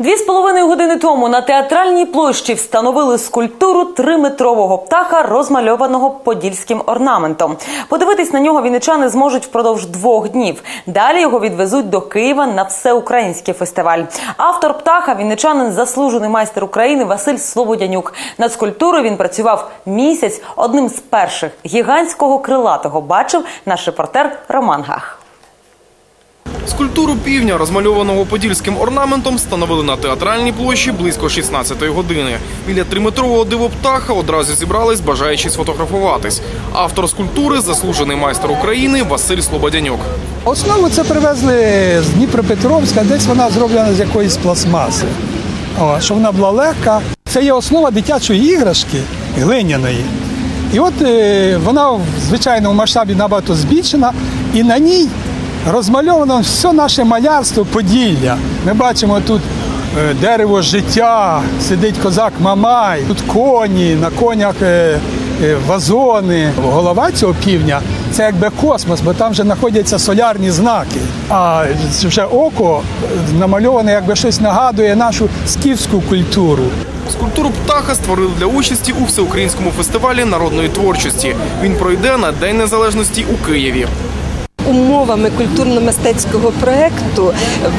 Дві з половиною години тому на театральній площі встановили скульптуру триметрового птаха, розмальованого подільським орнаментом. Подивитись на нього вінничани зможуть впродовж двох днів. Далі його відвезуть до Києва на всеукраїнський фестиваль. Автор птаха вінничанин, заслужений майстер України Василь Слободянюк. Над скульптурою він працював місяць. Одним з перших гігантського крилатого бачив наш репортер Роман Гах. Скульптуру півня, розмальованого подільським орнаментом, встановили на театральній площі близько 16-ї години. Біля триметрового дивоптаха одразу зібрались бажаючі сфотографуватись. Автор скульптури – заслужений майстер України Василь Слободянюк. Основу це привезли з Дніпропетровська, десь вона зроблена з якоїсь пластмаси. О, що вона була легка. Це є основа дитячої іграшки глиняної. І от е, вона в звичайному масштабі набагато збільшена, і на ній розмальовано все наше малярство Поділля. Ми бачимо тут е, дерево життя, сидить козак Мамай, тут коні, на конях е, е, вазони. Голова цього півня це якби космос, бо там вже знаходяться солярні знаки. А вже око намальоване, якби щось нагадує нашу скіфську культуру. Скульптуру птаха створили для участі у всеукраїнському фестивалі народної творчості. Він пройде на День Незалежності у Києві. Умовами культурно-мистецького проекту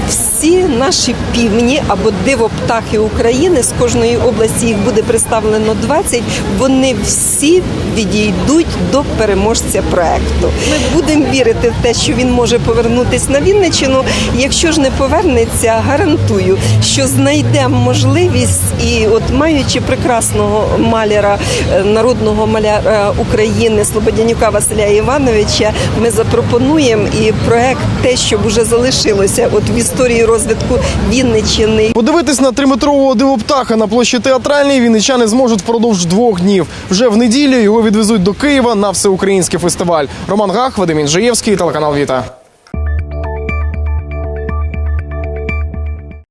всі наші півні або дивоптахи України з кожної області їх буде представлено 20, Вони всі відійдуть до переможця проекту. Ми будемо вірити в те, що він може повернутися на Вінниччину. Якщо ж не повернеться, гарантую, що знайдемо можливість і, от маючи прекрасного маляра, е, народного маляра України Слободянюка Василя Івановича, ми запропонуємо і проект те, щоб уже залишилося от в історії розвитку Вінниччини. Подивитись на триметрового дивоптаха на площі театральній вінничани зможуть впродовж двох днів. Вже в неділю його відвезуть до Києва на всеукраїнський фестиваль. Роман Гах, Вадим Інжиєвський, телеканал Віта.